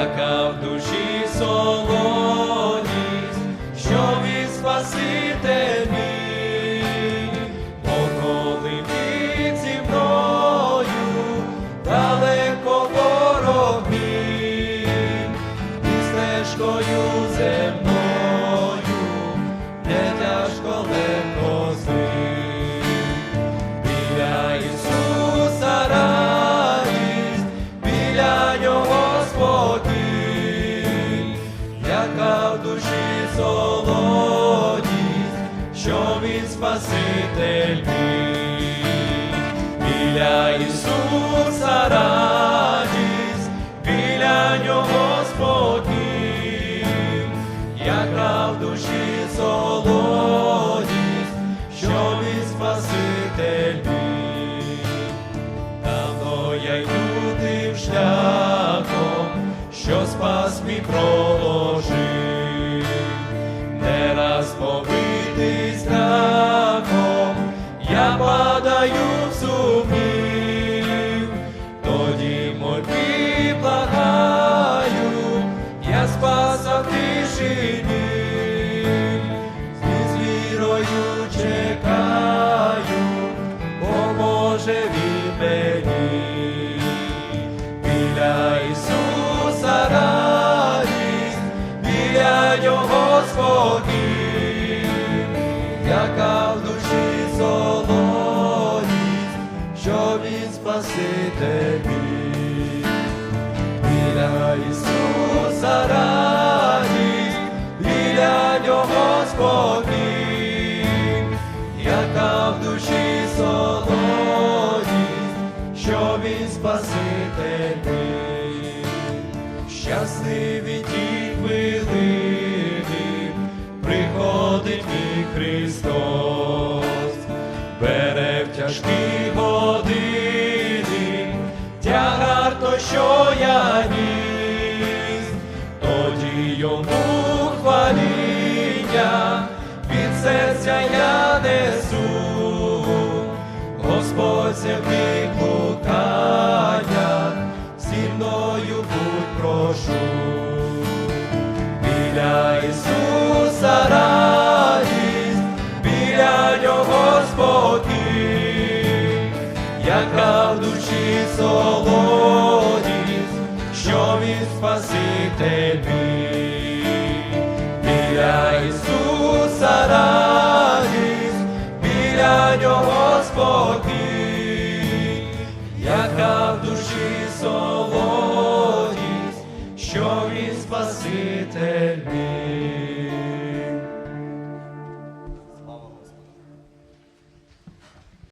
яка в душі солоність, що він спаситель. яка в душі солодість, що він Спаситель мій. біля Ісуса радість, біля Нього спокій, яка в душі солодість, що він Спаситель мій. давно я йду тим шляхом. Що спас мій провод. Поможе він мені. Біля Ісуса радість, біля Нього спокій, яка в душі солодість, що Він Спаситель мій. Біля Ісуса радість, біля Нього спокій, Щасливі ті хвилини, приходить мій Христос, бере в тяжкі години, тягар то, що я ніс, тоді йому хваління від серця я несу, Господь землі яка в душі солодість, що він Спаситель мій. Біля Ісуса радість, біля Нього спокій, яка в душі солодість, що він Спаситель мій.